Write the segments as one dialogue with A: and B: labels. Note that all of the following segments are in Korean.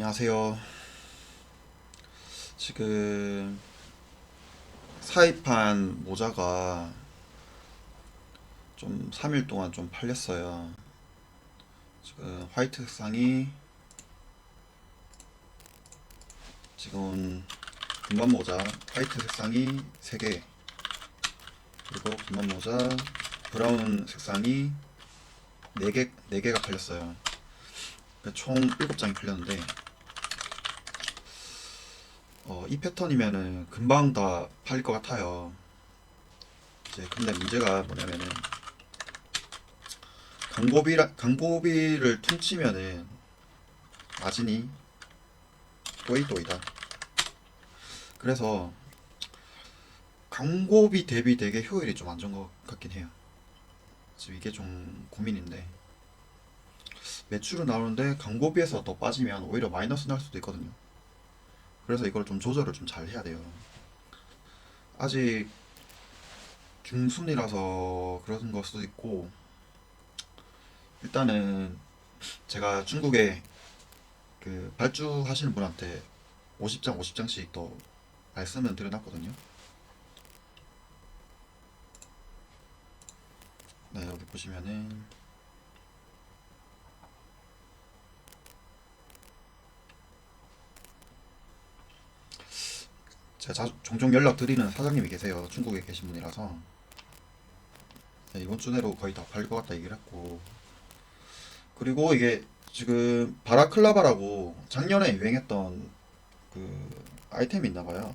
A: 안녕하세요. 지금 사입한 모자가 좀 3일 동안 좀 팔렸어요. 지금 화이트 색상이 지금 금반 모자 화이트 색상이 3개 그리고 금반 모자 브라운 색상이 4개, 4개가 팔렸어요. 총 7장이 풀렸는데 어, 이 패턴이면은 금방 다 팔릴 것 같아요. 이제 근데 문제가 뭐냐면은 광고비 광고비를 퉁치면은 마진이 또이또이다. 그래서 광고비 대비 되게 효율이 좀 안 좋은 것 같긴 해요. 지금 이게 좀 고민인데 매출은 나오는데 광고비에서 더 빠지면 오히려 마이너스 날 수도 있거든요. 그래서 이걸 좀 조절을 좀 잘 해야 돼요. 아직 중순이라서 그런 걸 수도 있고 일단은 제가 중국에 그 발주하시는 분한테 50장 50장씩 더 말씀은 드려놨거든요. 네 여기 보시면은 제가 자주, 종종 연락 드리는 사장님이 계세요. 중국에 계신 분이라서 네, 이번 주 내로 거의 다 팔릴 것 같다 얘기를 했고 그리고 이게 지금 바라클라바라고 작년에 유행했던 그 아이템이 있나 봐요.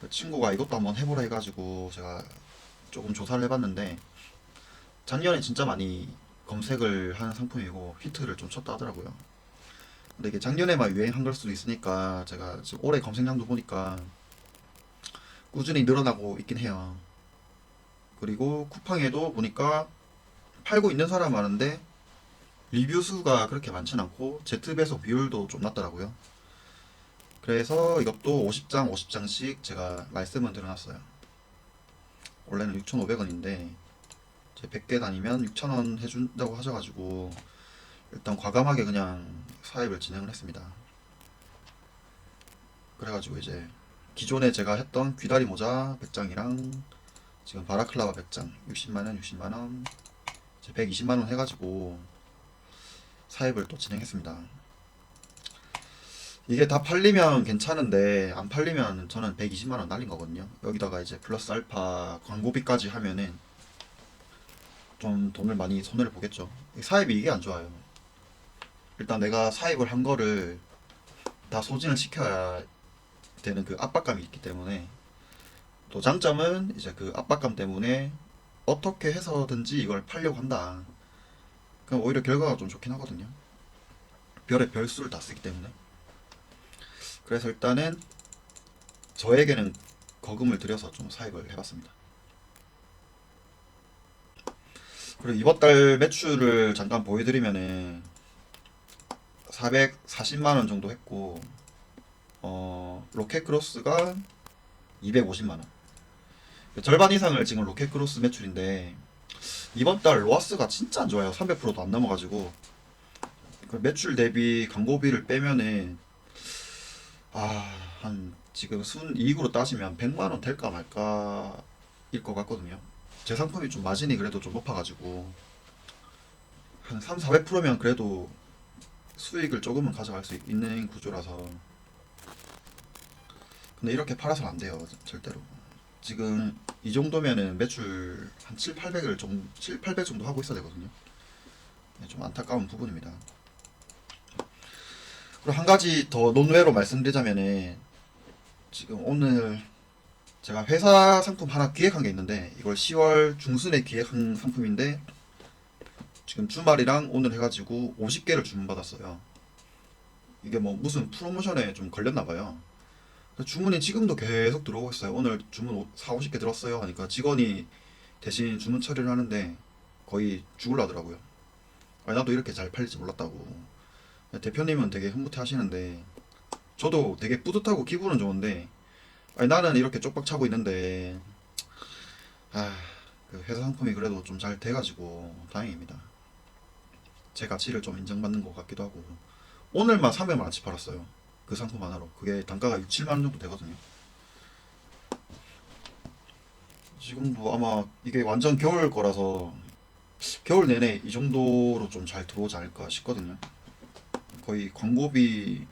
A: 그 친구가 이것도 한번 해보라 해가지고 제가 조금 조사를 해봤는데 작년에 진짜 많이 검색을 한 상품이고 히트를 좀 쳤다 하더라고요. 근데 이게 작년에만 유행한 걸 수도 있으니까 제가 지금 올해 검색량도 보니까 꾸준히 늘어나고 있긴 해요. 그리고 쿠팡에도 보니까 팔고 있는 사람 많은데 리뷰 수가 그렇게 많진 않고 Z 배속 비율도 좀 낮더라고요. 그래서 이것도 50장 50장씩 제가 말씀은 드려놨어요. 원래는 6,500원인데 제 100개 다니면 6,000원 해준다고 하셔가지고 일단 과감하게 그냥 사입을 진행을 했습니다. 그래가지고 이제 기존에 제가 했던 귀다리 모자 100장이랑 지금 바라클라바 100장 60만원 60만원 이제 120만원 해가지고 사입을 또 진행했습니다. 이게 다 팔리면 괜찮은데 안 팔리면 저는 120만원 날린 거거든요. 여기다가 이제 플러스 알파 광고비까지 하면은 좀 돈을 많이 손해를 보겠죠. 사입이 이게 안 좋아요. 일단 내가 사입을 한 거를 다 소진을 시켜야 되는 그 압박감이 있기 때문에 또 장점은 이제 그 압박감 때문에 어떻게 해서든지 이걸 팔려고 한다. 그럼 오히려 결과가 좀 좋긴 하거든요. 별의 별수를 다 쓰기 때문에. 그래서 일단은 저에게는 거금을 들여서 좀 사입을 해봤습니다. 그리고 이번 달 매출을 잠깐 보여드리면은 440만 원 정도 했고 어 로켓 크로스가 250만 원. 절반 이상을 지금 로켓 크로스 매출인데 이번 달 로아스가 진짜 안 좋아요. 300%도 안 넘어가지고 그 매출 대비 광고비를 빼면은 아한 지금 순이익으로 따지면 100만 원 될까 말까 일 것 같거든요. 제 상품이 좀 마진이 그래도 좀 높아가지고 한 3, 400%면 그래도 수익을 조금은 가져갈 수 있는 구조라서 근데 이렇게 팔아서는 안 돼요 절대로 지금 이 정도면은 매출 한 7, 800을 좀 7, 800 정도 하고 있어야 되거든요 네, 좀 안타까운 부분입니다 그리고 한 가지 더 논외로 말씀드리자면은 지금 오늘 제가 회사 상품 하나 기획한 게 있는데 이걸 10월 중순에 기획한 상품인데 지금 주말이랑 오늘 해가지고 50개를 주문받았어요. 이게 뭐 무슨 프로모션에 좀 걸렸나 봐요. 주문이 지금도 계속 들어오고 있어요. 오늘 주문 4, 50개 들었어요 하니까 직원이 대신 주문 처리를 하는데 거의 죽을라더라고요. 아니, 나도 이렇게 잘 팔릴지 몰랐다고. 대표님은 되게 흐뭇해 하시는데 저도 되게 뿌듯하고 기분은 좋은데 아니, 나는 이렇게 쪽박 차고 있는데 아, 그 회사 상품이 그래도 좀 잘 돼가지고 다행입니다. 제 가치를 좀 인정받는 것 같기도 하고 오늘만 300만 원치 팔았어요. 그 상품 하나로. 그게 단가가 6, 7만 원 정도 되거든요. 지금도 아마 이게 완전 겨울 거라서 겨울 내내 이 정도로 좀 잘 들어오지 않을까 싶거든요. 거의 광고비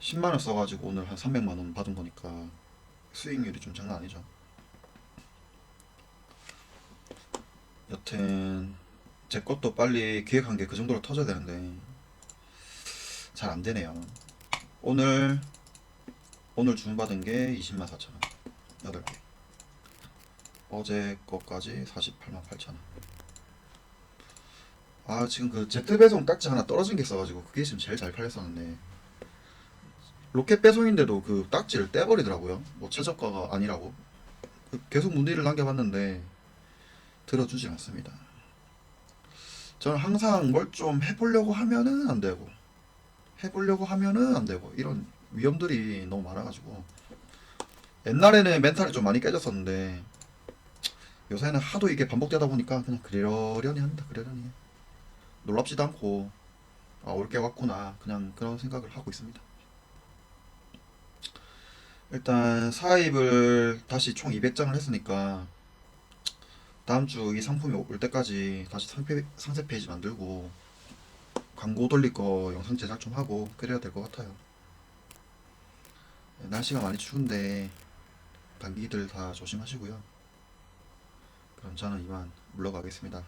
A: 10만 원 써가지고 오늘 한 300만 원 받은 거니까 수익률이 좀 장난 아니죠. 여튼 제 것도 빨리 기획한 게 그 정도로 터져야 되는데 잘 안 되네요. 오늘 오늘 주문받은 게 20만 4천 원 8개. 어제 거까지 48만 8천 원. 아 지금 그 제트 배송 딱지 하나 떨어진 게 있어가지고 그게 지금 제일 잘 팔렸었는데 로켓 배송인데도 그 딱지를 떼버리더라고요. 뭐 최저가가 아니라고. 그 계속 문의를 남겨봤는데 들어주지 않습니다. 저는 항상 뭘 좀 해보려고 하면은 안 되고 해보려고 하면은 안 되고 이런 위험들이 너무 많아가지고 옛날에는 멘탈이 좀 많이 깨졌었는데 요새는 하도 이게 반복되다 보니까 그냥 그러려니 합니다. 그러려니 해. 놀랍지도 않고 아, 올게 왔구나 그냥 그런 생각을 하고 있습니다. 일단 사입을 다시 총 200장을 했으니까 다음 주 이 상품이 올 때까지 다시 상세 페이지 만들고 광고 돌릴 거 영상 제작 좀 하고 그래야 될 것 같아요. 네, 날씨가 많이 추운데 감기들 다 조심하시고요. 그럼 저는 이만 물러가겠습니다.